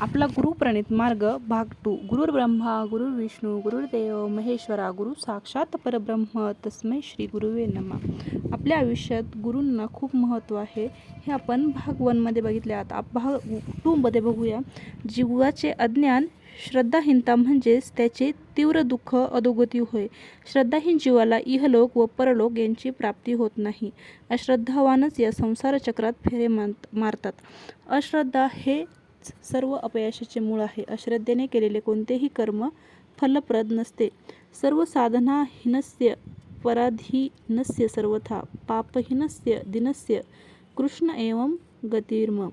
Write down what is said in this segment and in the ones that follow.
आपला गुरुप्रणित मार्ग भाग टू गुरुर ब्रह्मा गुरुर विष्णू गुरुर्देव महेश्वरा गुरु साक्षात परब्रह्म. तस्मै श्री गुरुवे नमा. आपल्या आयुष्यात गुरूंना खूप महत्त्व आहे. हे आपण भाग वनमध्ये बघितले आता आप भाग टूमध्ये बघूया. जीवाचे अज्ञान श्रद्धाहीनता म्हणजेच त्याचे तीव्र दुःख अधोगती होय. श्रद्धाहीन जीवाला इहलोक व परलोक यांची प्राप्ती होत नाही. अश्रद्धावानच या संसार चक्रात फेरे मारतात. अश्रद्धा हे सर्व अपयशाचे मूळ आहे. अश्रद्धेने केलेले कोणतेही कर्म फलप्रद नसते. सर्व साधनाहीनस्य पराधीनस्य सर्वथा पापहीनस्य दिनस्य कृष्ण एवं गतिर्म.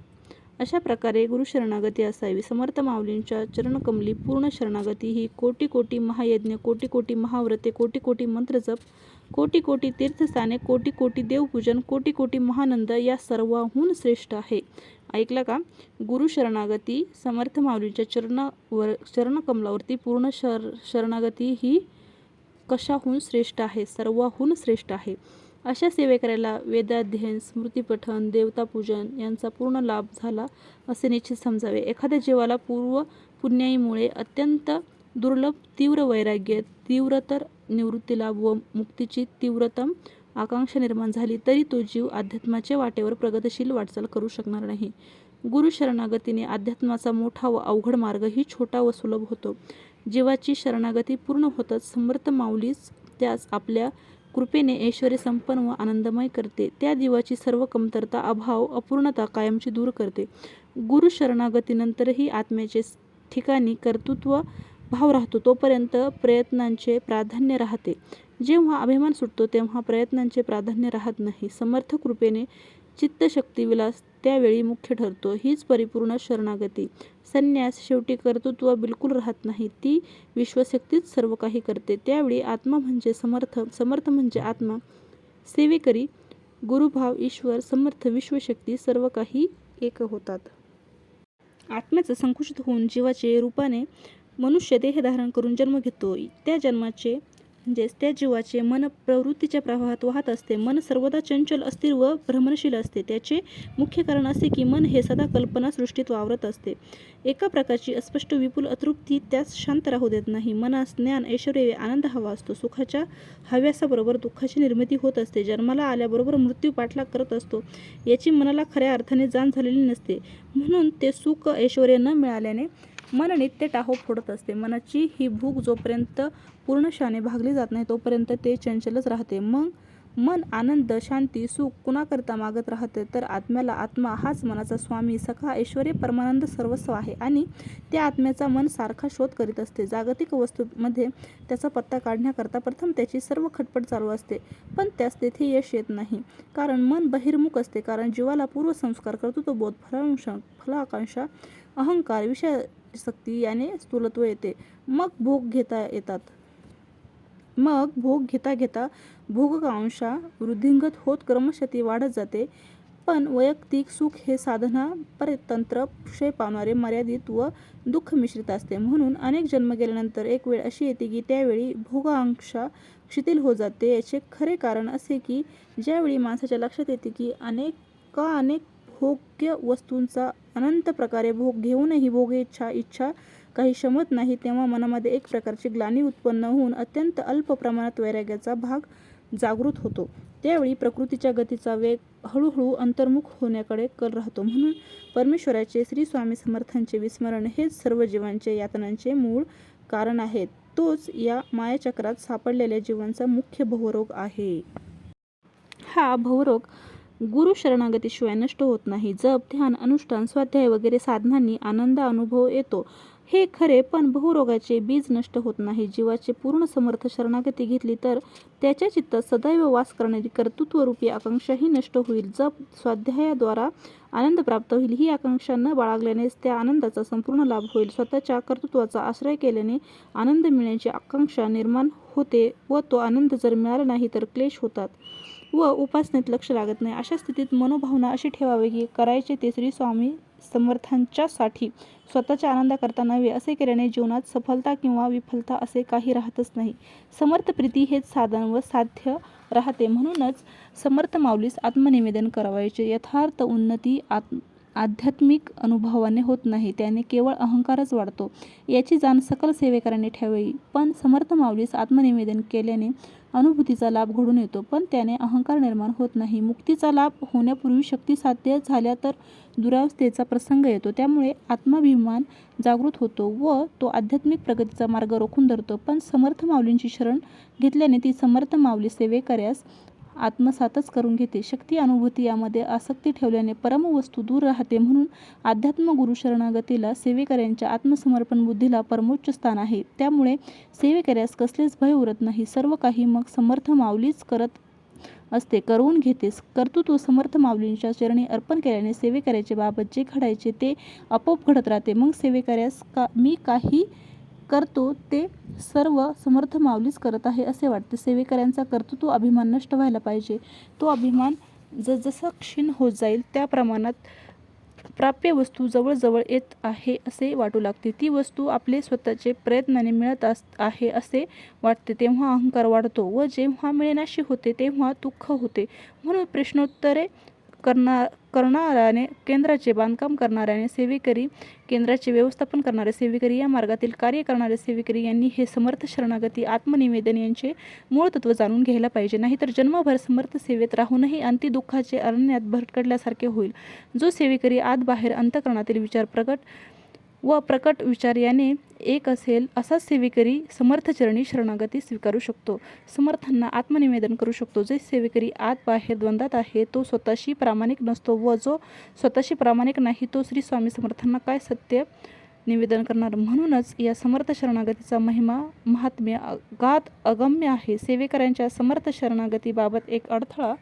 अशा प्रकारे गुरुशरणागती असावी. समर्थ माऊलींच्या चरणकमली पूर्ण शरणागती ही कोटी कोटी महायज्ञ कोटी कोटी महाव्रते कोटी कोटी मंत्रजप कोटी कोटी तीर्थस्थाने कोटी कोटी देवपूजन कोटी कोटी महानंद या सर्वाहून श्रेष्ठ आहे. ऐकलं का? गुरु शरणागती समर्थ माऊलीच्या चरणावर चरणकमलावरती पूर्ण शर शरणागती ही कशाहून श्रेष्ठ आहे? सर्वाहून श्रेष्ठ आहे. अशा सेवेकऱ्याला वेदाध्ययन स्मृतिपठन देवतापूजन यांचा पूर्ण लाभ झाला असे निश्चित समजावे. एखाद्या जीवाला पूर्व पुण्याईमुळे अत्यंत दुर्लभ तीव्र वैराग्य तीव्रतर निवृत्तीला व मुक्तीची तीव्रतम आकांक्षा निर्माण झाली तरी तो जीव अध्यात्माच्या वाटेवर प्रगतशील वाटचाल करू शकणार नाही. गुरु शरणागतीने अध्यात्माचा मोठा व अवघड मार्गही छोटा व सुलभ होतो. जीवाची शरणागती पूर्ण होतच समर्थ माऊलीच त्यास आपल्या कृपेने ऐश्वर संपन्न व आनंदमय करते. त्या जीवाची सर्व कमतरता अभाव अपूर्णता कायमची दूर करते. गुरु शरणागतीनंतरही आत्म्याचे ठिकाणी कर्तृत्व भाव राहतो तोपर्यंत प्रयत्नांचे प्राधान्य राहते. जेव्हा अभिमान सुटतो तेव्हा प्रयत्नांचे प्राधान्य राहत नाही. समर्थ कृपेने चित्तशक्तीविलास त्यावेळी मुख्य ठरतो. हीच परिपूर्ण शरणागती. संन्यास शेवटी कर्तृत्व बिलकुल राहत नाही. ती विश्वशक्तीच सर्व काही करते. त्यावेळी आत्मा म्हणजे समर्थ समर्थ म्हणजे आत्मा. सेवेकरी गुरुभाव ईश्वर समर्थ विश्वशक्ती सर्व काही एक होतात. आत्म्याचं संकुचित होऊन जीवाचे रूपाने मनुष्य देह धारण करून जन्म घेतो त्या जन्माचे म्हणजेच त्या जीवाचे मन प्रवृत्तीच्या प्रवाहात वाहत असते. मन सर्वदा चंचल अस्थिर व भ्रमणशील असते. त्याचे मुख्य कारण असे की मन हे सदा कल्पना सृष्टीत वावरत असते. एका प्रकारची अस्पष्ट विपुल अतृप्ती त्यास शांत राहू देत नाही. मनास ज्ञान ऐश्वर्य आनंद हवा असतो. सुखाच्या हव्यासाबरोबर दुःखाची निर्मिती होत असते. जन्माला आल्याबरोबर मृत्यू पाठलाग करत असतो. याची मनाला खऱ्या अर्थाने जाण झालेली नसते. म्हणून ते सुख ऐश्वर्य न मिळाल्याने मन नित्य टाहो फोडत असते. मनाची ही भूक जोपर्यंत पूर्णशाने भागली जात नाही तोपर्यंत ते चंचलच राहते. मग मन आनंद शांती सुख कुणाकरता मागत राहते तर आत्म्याला आत्मा हाच मनाचा स्वामी. सखा ऐश्वर्य परमानंद सर्वस्व आहे आणि त्या आत्म्याचा मन सारखा शोध करीत असते. जागतिक वस्तूमध्ये त्याचा पत्ता काढण्याकरता प्रथम त्याची सर्व खटपट चालू असते पण त्यास तेथे यश येत नाही. कारण मन बहिर्मुख असते कारण जीवाला पूर्वसंस्कार करतो तो बोध फलांश फलाकांक्षा अहंकार विषय शक्ती याने स्थूलत्व येते. मग भोग घेता येतात. मग भोग घेता घेता भोगकांशा वृद्धिंगत होत क्रमशती वाढत जाते. पण वैयक्तिक सुख हे साधना परतंत्र क्षय पावणारे मर्यादित व दुःख मिश्रित असते. म्हणून अनेक जन्म गेल्यानंतर एक वेळ अशी येते की त्यावेळी भोगांक्षा शिथिल हो जाते. याचे खरे कारण असे की ज्यावेळी माणसाच्या लक्षात येते की अनेक का अनेक भोग्य वस्तूंचा अनंत प्रकारे भोग घेऊनही भोग इच्छा इच्छा काही शमत नाही तेव्हा मनामध्ये एक प्रकारची ग्लानी उत्पन्न होऊन अत्यंत अल्प प्रमाणात वैराग्याचा भाग जागृत होतो. त्यावेळी प्रकृतीच्या गतीचा वेग हळूहळू अंतर्मुख होण्याकडे कल राहतो. म्हणून परमेश्वराचे श्री स्वामी समर्थांचे विस्मरण हेच सर्व जीवांचे यातनांचे मूळ कारण आहे. तोच या मायाचक्रात सापडलेल्या जीवांचा मुख्य भवरोग आहे. हा भवरोग गुरु शरणागतीशिवाय नष्ट होत नाही. जप ध्यान अनुष्ठान स्वाध्याय वगैरे साधनांनी आनंद अनुभव येतो. हे खरे पण बहुरोगाचे बीज नष्ट होत नाही. जीवाचे पूर्ण समर्थ शरणागती घेतली तर त्याच्या चित्तात सदैव वास करणारी कर्तृत्वरूपी आकांक्षाही नष्ट होईल. जप स्वाध्यायाद्वारा आनंद प्राप्त होईल. ही आकांक्षा न बाळगल्यानेच त्या आनंदाचा संपूर्ण लाभ होईल. स्वतःच्या कर्तृत्वाचा आश्रय केल्याने आनंद मिळण्याची आकांक्षा निर्माण होते व तो आनंद जर मिळाला नाही तर क्लेश होतात. व उपासनेत लक्ष लागत नाही. अशा स्थितीत मनोभावना अशी ठेवावी की करायचे ते श्री स्वामी समर्थांच्यासाठी स्वतःच्या आनंदाकरता नव्हे असे केल्याने जीवनात सफलता किंवा विफलता असे काही राहतच नाही. समर्थ प्रीती हेच साधन व साध्य राहते. म्हणूनच समर्थ माऊलीस आत्मनिवेदन करावायचे. यथार्थ उन्नती आत्म आध्यात्मिक अनुभवाने होत नाही. त्याने केवळ अहंकारच वाढतो. याची जाण सकल सेवेकरांनी ठेवावी. पण समर्थ माऊलीस आत्मनिवेदन केल्याने अनुभूतीचा लाभ घडून येतो. पण त्याने अहंकार निर्माण होत नाही. मुक्तीचा लाभ होण्यापूर्वी शक्ती साध्य झाल्या तर दुरावस्थेचा प्रसंग येतो. त्यामुळे आत्माभिमान जागृत होतो व तो आध्यात्मिक प्रगतीचा मार्ग रोखून धरतो. पण समर्थ माऊलींची शरण घेतल्याने ती समर्थ माऊली सेवेकऱ्यास आत्मसातच करून घेते. शक्ती अनुभूती यामध्ये आसक्ती ठेवल्याने परमवस्तू दूर राहते म्हणून अध्यात्म गुरु शरणागतीला सेवेकऱ्यांच्या आत्मसमर्पण बुद्धीला परमोच्च स्थान आहे. त्यामुळे सेवेकऱ्यास कसलेच भय उरत नाही. सर्व काही मग समर्थ माऊलीच करत असते. करवून घेतेस. कर्तृत्व समर्थ माऊलींच्या चरणी अर्पण केल्याने सेवेकऱ्याचे बाबत जे घडायचे ते आपोआप घडत राहते. मग सेवेकऱ्यास का मी काही करतो ते सर्व समर्थ माऊलीच करत आहे असे वाटते. सेवेकऱ्यांचा कर्तृत्व अभिमान नष्ट व्हायला पाहिजे. तो अभिमान जसजसा क्षीण होत जाईल त्या प्रमाणात प्राप्य वस्तू जवळजवळ येत आहे असे वाटू लागते. ती वस्तू आपले स्वतःचे प्रयत्नाने मिळत अस आहे असे वाटते. तेव्हा अहंकार वाढतो व जेव्हा मिळेनाशी होते तेव्हा दुःख होते. म्हणून प्रश्नोत्तरे करणार करणाऱ्याने केंद्राचे बांधकाम करणाऱ्याने सेवेकरी केंद्राचे व्यवस्थापन करणारे सेवेकरी या मार्गातील कार्य करणारे सेवेकरी यांनी हे समर्थ शरणागती आत्मनिवेदन यांचे मूळ तत्व जाणून घ्यायला पाहिजे. नाहीतर जन्मभर समर्थ सेवेत राहूनही अंति दुःखाचे अरण्यात भरकटल्यासारखे होईल. जो सेवेकरी आत बाहेर अंतकरणातील विचार प्रकट व प्रकट विचार याने एक असेल असाच सेवेकरी समर्थचरणी शरणागती स्वीकारू शकतो. समर्थांना आत्मनिवेदन करू शकतो. जे सेवेकरी आत बाहेर द्वंद्वात आहे तो स्वतःशी प्रामाणिक नसतो व जो स्वतःशी प्रामाणिक नाही तो श्री स्वामी समर्थांना काय सत्य निवेदन करणार? म्हणूनच या समर्थ शरणागतीचा महिमा महात्म्य गात अगम्य आहे. सेवेकऱ्यांच्या समर्थ शरणागतीबाबत एक अडथळा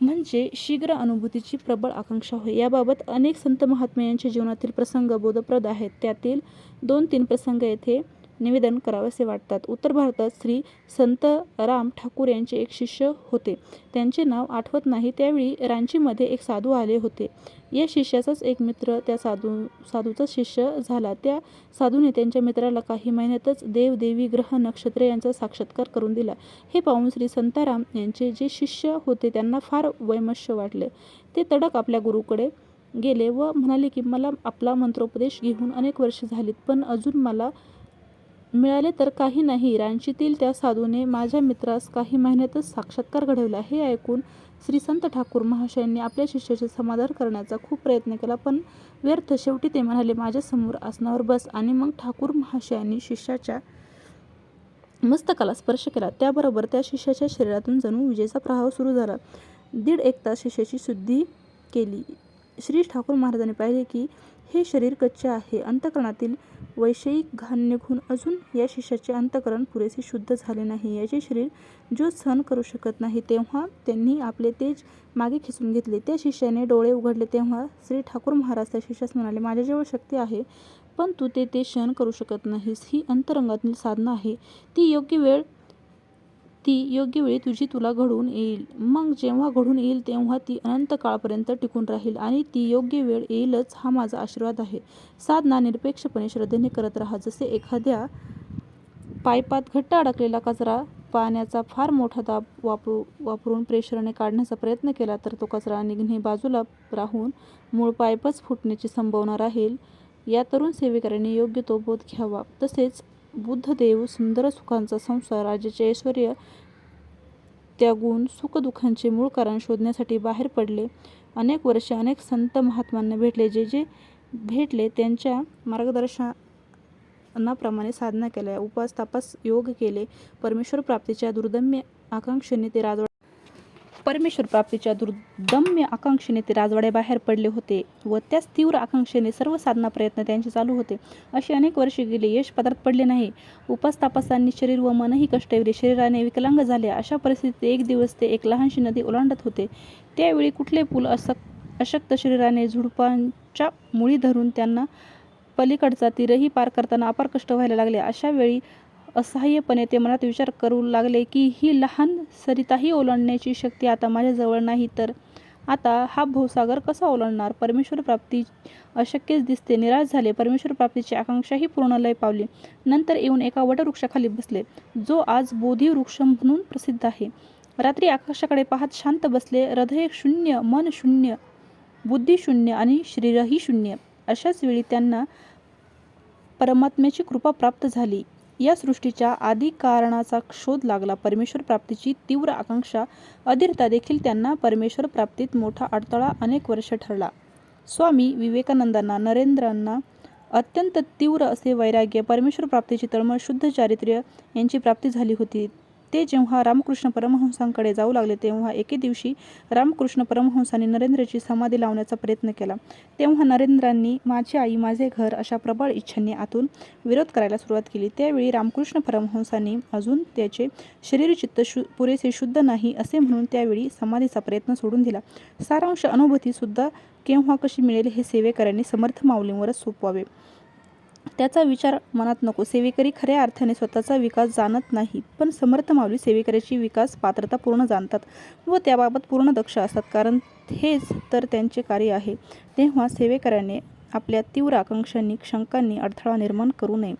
म्हणजे शीघ्र अनुभूतीची प्रबळ आकांक्षा होय. याबाबत अनेक संत महात्मा यांच्या जीवनातील प्रसंग बोधप्रद आहेत. त्यातील दोन तीन प्रसंग येथे निवेदन करावेसे वाटतात. उत्तर भारतात श्री संत राम ठाकूर यांचे एक शिष्य होते. त्यांचे नाव आठवत नाही. त्यावेळी रांचीमध्ये एक साधू आले होते. या शिष्याचाच एक मित्र त्या साधू साधूचा शिष्य झाला. त्या साधूने त्यांच्या मित्राला काही महिन्यातच देव देवी ग्रह नक्षत्रे यांचा साक्षात्कार करून दिला. हे पाहून श्री संताराम यांचे जे शिष्य होते त्यांना फार वैमश्य वाटले. ते तडक आपल्या गुरुकडे गेले व म्हणाले की मला आपला मंत्रोपदेश घेऊन अनेक वर्षे झालीत पण अजून मला मिळाले तर काही नाही. रांचीतील त्या साधूने माझ्या मित्रास काही महिन्यातच साक्षात्कार घडवला. हे ऐकून श्री संत ठाकूर महाशयांनी आपल्या शिष्याचे समाधान करण्याचा खूप प्रयत्न केला पण व्यर्थ. शेवटी ते म्हणाले माझ्यासमोर आसनावर बस. आणि मग ठाकूर महाशयांनी शिष्याच्या मस्तकाला स्पर्श केला. त्याबरोबर त्या शिष्याच्या शरीरातून जणू विजेचा प्रवाह सुरू झाला. दीड एक तास शिष्याची शुद्धी केली. श्री ठाकूर महाराजांनी पाहिले की हे शरीर कच्चे आहे. अंतकरणातील वैषयिक घाण निघून अजून या शिष्याचे अंतकरण पुरेसे शुद्ध झाले नाही. याचे शरीर जो सहन करू शकत नाही तेव्हा त्यांनी आपले तेज मागे खेचून घेतले. त्या शिष्याने डोळे उघडले. तेव्हा श्री ठाकूर महाराज त्या शिष्यास म्हणाले माझ्याजवळ शक्ती आहे पण तू ते ते सहन करू शकत नाहीस. ही अंतरंगातील साधना आहे. ती योग्य वेळ ती योग्य वेळी तुझी तुला घडून येईल. मग जेव्हा घडून येईल तेव्हा ती अनंत काळपर्यंत टिकून राहील आणि ती योग्य वेळ येईलच हा माझा आशीर्वाद आहे. साधना निरपेक्षपणे श्रद्धेने करत राहा. जसे एखाद्या पायपात घट्ट अडकलेला कचरा पाण्याचा फार मोठा दाब वापरू वापरून प्रेशरने काढण्याचा प्रयत्न केला तर तो कचरा निघणे बाजूला राहून मूळ पायपच फुटण्याची संभावना राहील. या तरुण सेवेकऱ्यांनी योग्य तो बोध घ्यावा. तसेच बुद्धदेव सुंदर सुखांचा संसार राजाचे ऐश्वर त्यागून सुखदुःखांचे मूळ कारण शोधण्यासाठी बाहेर पडले. अनेक वर्षे अनेक संत महात्मांना भेटले जे जे भेटले त्यांच्या मार्गदर्शनाप्रमाणे साधना केल्या उपास तापास योग केले परमेश्वर प्राप्तीच्या दुर्दम्य आकांक्षेने ते राजवाड्या परमेश्वर प्राप्तीच्या दुर्दम्य आकांक्षेने ते राजवाड्याबाहेर पडले होते व त्याच तीव्र आकांक्षेने सर्व साधना प्रयत्न त्यांचे चालू होते. अशी अनेक वर्षे गेली यश पदार्थ पडले नाही. उपासतापासांनी शरीर व मनही कष्टविले. शरीराने विकलांग झाले. अशा परिस्थितीत एक दिवस ते एक लहानशी नदी ओलांडत होते. त्यावेळी कुठले पूल असक अशक्त शरीराने झुडपांच्या मुळी धरून त्यांना पलीकडचा तीरही पार करताना अपार कष्ट व्हायला लागले. अशा वेळी असहाय्यपणे ते मनात विचार करू लागले की ही लहान सरिताही ओलांडण्याची शक्ती आता माझ्याजवळ नाही तर आता हा भवसागर कसा ओलांडणार? परमेश्वर प्राप्ती अशक्यच दिसते. निराश झाले. परमेश्वर प्राप्तीची आकांक्षाही पूर्ण लय पावली. नंतर येऊन एका वटवृक्षाखाली बसले जो आज बोधी वृक्ष म्हणून प्रसिद्ध आहे. रात्री आकाशाकडे पाहत शांत बसले. हृदय शून्य मन शून्य बुद्धिशून्य आणि शरीरही शून्य. अशाच वेळी त्यांना परमात्म्याची कृपा प्राप्त झाली. या सृष्टीच्या आदी कारणाचा शोध लागला. परमेश्वर प्राप्तीची तीव्र आकांक्षा अधीरता देखील त्यांना परमेश्वर प्राप्तीत मोठा अडथळा अनेक वर्ष ठरला. स्वामी विवेकानंदांना नरेंद्रांना अत्यंत तीव्र असे वैराग्य परमेश्वर प्राप्तीची तळमळ शुद्ध चारित्र्य यांची प्राप्ती झाली होती. ते जेव्हा रामकृष्ण परमहंसांकडे जाऊ लागले तेव्हा एके दिवशी रामकृष्ण परमहंसांनी नरेंद्रची समाधी लावण्याचा प्रयत्न केला. तेव्हा नरेंद्रांनी माझी आई माझे घर अशा प्रबळ इच्छांनी आतून विरोध करायला सुरुवात केली. त्यावेळी रामकृष्ण परमहंसांनी अजून त्याचे शरीर चित्त शु पुरेसे शुद्ध नाही असे म्हणून त्यावेळी समाधीचा प्रयत्न सोडून दिला. सारांश अनुभूतीसुद्धा केव्हा कशी मिळेल हे सेवेकऱ्यांनी समर्थ माऊलींवरच सोपवावे. त्याचा विचार मनात नको. सेवेकरी खऱ्या अर्थाने स्वतःचा विकास जाणत नाही पण समर्थ माऊली सेवेकऱ्याची विकास पात्रता पूर्ण जाणतात व त्याबाबत पूर्ण दक्ष असतात. कारण हेच तर त्यांचे कार्य आहे. तेव्हा सेवेकऱ्याने आपल्या तीव्र आकांक्षांनी शंकांनी अडथळा निर्माण करू नये.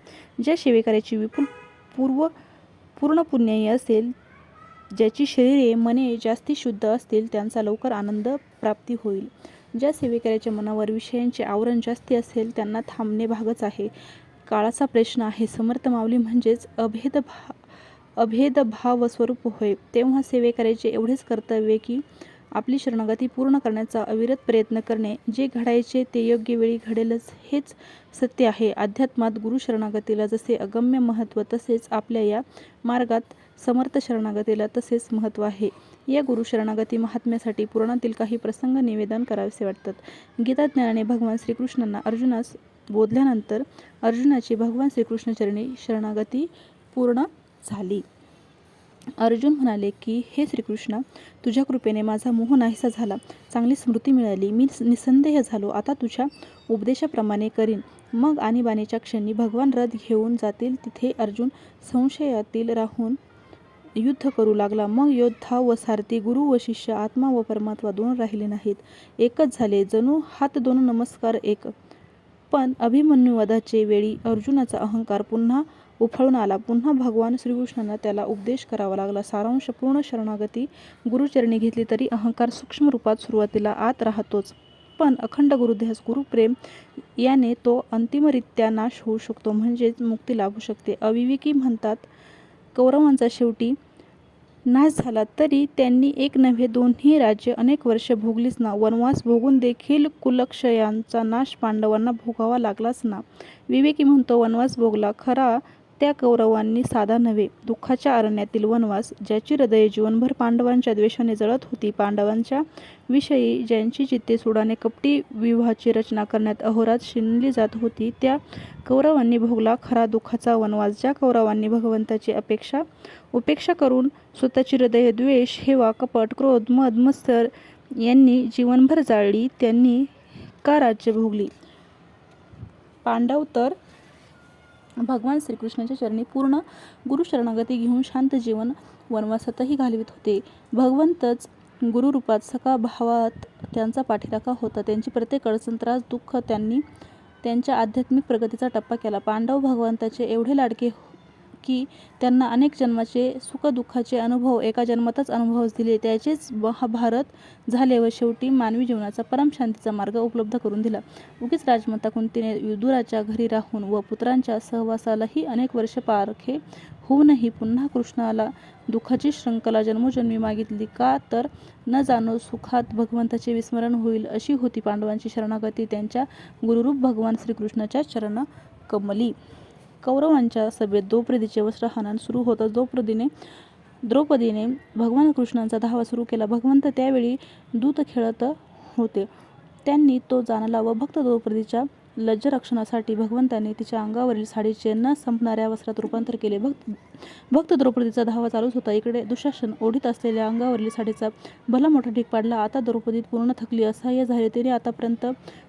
ज्या सेवेकऱ्याची विपुल पूर्व पूर्ण पुण्याई असेल ज्याची शरीरे मने जास्ती शुद्ध असतील त्यांचा लवकर आनंद प्राप्ती होईल. ज्या सेवेकऱ्याच्या मनावर विषयांचे आवरण जास्ती असेल त्यांना थांबणे भागच आहे. काळाचा प्रश्न आहे. समर्थ माऊली म्हणजेच अभेद भा अभेद भाव स्वरूप होय. तेव्हा सेवेकऱ्याचे एवढेच कर्तव्य की आपली शरणागती पूर्ण करण्याचा अविरत प्रयत्न करणे जे घडायचे ते योग्य वेळी घडेलच हेच सत्य आहे. अध्यात्मात गुरु शरणागतीला जसे अगम्य महत्त्व तसेच आपल्या या मार्गात समर्थ शरणागतीला तसेच महत्त्व आहे. या गुरु शरणागती महात्म्यासाठी पुराणातील काही प्रसंग निवेदन करावेसे वाटतात. गीताज्ञानाने भगवान श्रीकृष्णांना अर्जुनास बोधल्यानंतर अर्जुनाची भगवान श्रीकृष्णचरणी शरणागती पूर्ण झाली. अर्जुन म्हणाले की हे श्रीकृष्ण तुझ्या कृपेने माझा मोह नाहीसा झाला. चांगली स्मृती मिळाली. मी निसंदेह झालो. आता तुझ्या उपदेशाप्रमाणे करीन. मग आणीबाणीच्या क्षणी भगवान रथ घेऊन जातील. तिथे अर्जुन संशयातील राहून युद्ध करू लागला. मग योद्धा व सारथी गुरु व शिष्य आत्मा व परमात्मा दोन राहिले नाहीत. एकच झाले. जणू हात दोन नमस्कार एक. पण अभिमन्युवादाचे वेळी अर्जुनाचा अहंकार पुन्हा उफळून आला. पुन्हा भगवान श्रीकृष्णांना त्याला उपदेश करावा लागला. सारांश पूर्ण शरणागती. गुरुचरणी घेतली तरी अहंकार सूक्ष्म रूपात सुरुवातीला आत राहतोच. पण अखंड गुरुध्यास गुरुप्रेम याने तो अंतिमरित्या नाश होऊ शकतो. म्हणजेच मुक्ती लाभू शकते. अविवेकी म्हणतात कौरवांचा शेवटी नाश झाला तरी त्यांनी एक नव्हे दोन्ही राज्य अनेक वर्ष भोगलीच ना. वनवास भोगून देखील कुलक्षयांचा नाश पांडवांना भोगावा लागलाच ना. विवेकी म्हणतो वनवास भोगला खरा त्या कौरवांनी साधा नव्हे दुःखाच्या अरण्यातील वनवास ज्याची हृदये जीवनभर पांडवांच्या द्वेषाने जळत होती. पांडवांच्या विषयी ज्यांची चित्ते सुडाने कपटी विवाहाची रचना करण्यात अहोरात शिणली जात होती त्या कौरवांनी भोगला खरा दुःखाचा वनवास. ज्या कौरवांनी भगवंताची अपेक्षा उपेक्षा करून स्वतःची हृदय द्वेष हेवा कपट क्रोध मद मत्सर यांनी जीवनभर जाळली त्यांनी का राज्य भोगली? पांडव तर भगवान श्रीकृष्णाच्या चरणी पूर्ण गुरु शरणागती घेऊन शांत जीवन वनवासातही घालवित होते. भगवंतच गुरुरूपात सखा भावात त्यांचा पाठीराखा होता. त्यांची प्रत्येक अडचण त्रास दुःख त्यांनी त्यांच्या आध्यात्मिक प्रगतीचा टप्पा केला. पांडव भगवंताचे एवढे लाडके की त्यांना अनेक जन्माचे सुखदुःखाचे अनुभव एका जन्मातच अनुभव दिले. त्याचेच महाभारत झाले व शेवटी मानवी जीवनाचा परमशांतीचा मार्ग उपलब्ध करून दिला. उगीच राजमाता कुंतीने विदुराच्या घरी राहून व पुत्रांच्या सहवासालाही अनेक वर्ष पारखे होऊनही पुन्हा कृष्णाला दुःखाची श्रंखला जन्मोजन्मी मागितली. का तर न जाणो सुखात भगवंताचे विस्मरण होईल अशी होती पांडवांची शरणागती. त्यांच्या गुरुरूप भगवान श्रीकृष्णाच्या चरण कमली कौरवांच्या सभेत द्रौपदीचे वस्त्रहनन सुरू होतं द्रौपदीने द्रौपदीने भगवान कृष्णांचा धावा सुरू केला. भगवंत त्यावेळी दूत खेळत होते. त्यांनी तो जाणला व भक्त द्रौपदीच्या लज्जरक्षणासाठी भगवंताने तिच्या अंगावरील साडीचे न संपणाऱ्या वस्त्रात रूपांतर केले. भक्त भक्त द्रौपदीचा धावा चालूच होता. इकडे दुशासन ओढीत असलेल्या अंगावरील साडीचा भला मोठा ढीक पाडला. आता द्रौपदीत पूर्ण थकली असहाय्य झाले. तिने आतापर्यंत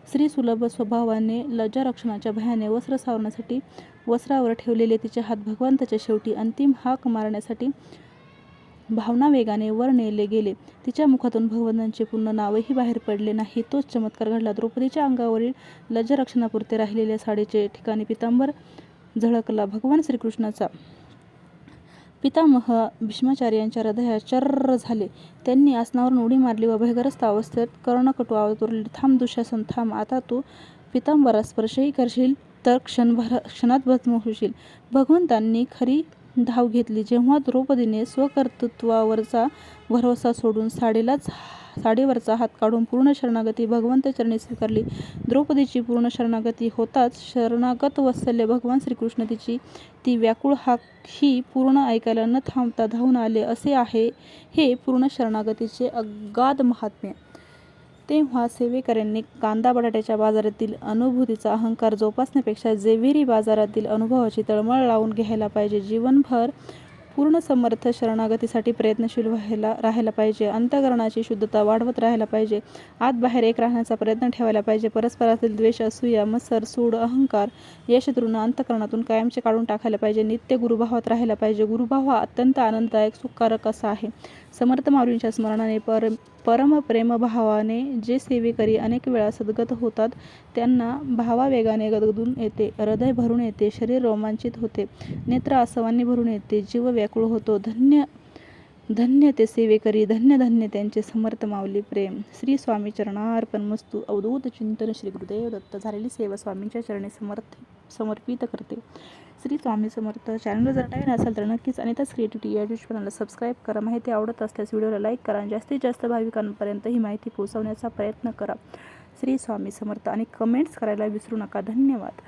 स्त्रीसुलभ स्वभावाने लज्जारक्षणाच्या भयाने वस्त्र सावरण्यासाठी वस्त्रावर ठेवलेले तिचे हात भगवंताच्या शेवटी अंतिम हाक मारण्यासाठी भावना वेगाने वर नेले गेले. तिच्या मुखातून भगवंतांचे पूर्ण नावही बाहेर पडले नाही. तोच चमत्कार घडला. द्रौपदीच्या अंगावरील लज्जारक्षणापुरते राहिलेल्या साडीचे ठिकाणी पितांबर झळकला. भगवान श्रीकृष्णाचा पितामह भीष्माचार्यांच्या हृदयात चर्र झाले. त्यांनी आसनावरून उडी मारली व भयग्रस्त अवस्थेत कर्णकटू आवाज थांब दुशासन थांब. आता तू पितांबरा स्पर्शही करशील? तर क्षणभर क्षणात भस्म होशील. भगवंतांनी खरी धाव घेतली. जेव्हा द्रौपदीने स्वकर्तृत्वावरचा भरोसा सोडून साडेलाच साडीवरचा हात काढून पूर्ण शरणागती भगवंत चरणी स्वीकारली द्रौपदीची पूर्ण शरणागती होताच शरणागत वत्सल्य भगवान श्रीकृष्ण तिची ती व्याकुळ हाक ही पूर्ण ऐकायला न थांबता धावून आले. असे आहे हे पूर्ण शरणागतीचे अगाध महात्म्य. तेव्हा सेवेकऱ्यांनी कांदा बटाट्याच्या बाजारातील अनुभूतीचा अहंकार जोपासण्यापेक्षा जेविरी बाजारातील अनुभवाची तळमळ लावून घ्यायला पाहिजे. जीवनभर पूर्ण समर्थ शरणागतीसाठी प्रयत्नशील व्हायला राहायला पाहिजे. अंतकरणाची शुद्धता वाढवत राहायला पाहिजे. आत बाहेर एक राहण्याचा प्रयत्न ठेवायला पाहिजे. परस्परातील द्वेष असूया मत्सर सूड अहंकार या शत्रूंना अंतकरणातून कायमचे काढून टाकायला पाहिजे. नित्य गुरुभावात राहायला पाहिजे. गुरुभाव हा अत्यंत आनंददायक सुखकारक असा आहे. समर्थ माऊलींच्या स्मरणाने पर परम प्रेमभावाने जे सेवेकरी अनेक वेळा सद्गत होतात त्यांना भावावेगाने गदगदून येते हृदय भरून येते शरीर रोमांचित होते नेत्र आसवांनी भरून येते जीव व्याकुळ होतो. धन्य धन्य ते सेवेकरी धन्य धन्य त्यांचे समर्थ माऊली प्रेम. श्री स्वामी चरणार्पण मस्तू. अवधूत चिंतन श्री गुरुदेव दत्त. झालेली सेवा स्वामींच्या चरणी समर्थ. समर्पित करते. श्री स्वामी समर्थ. चॅनलवर जर नवीन असाल तर नक्कीच अनिताच क्रिएटिव्हिटी या यूट्यूब चॅनलला सबस्क्राईब करा. माहिती आवडत असल्यास व्हिडिओला लाईक करा. आणि जास्तीत जास्त भाविकांपर्यंत ही माहिती पोहोचवण्याचा प्रयत्न करा. श्री स्वामी समर्थ. आणि कमेंट्स करायला विसरू नका. धन्यवाद.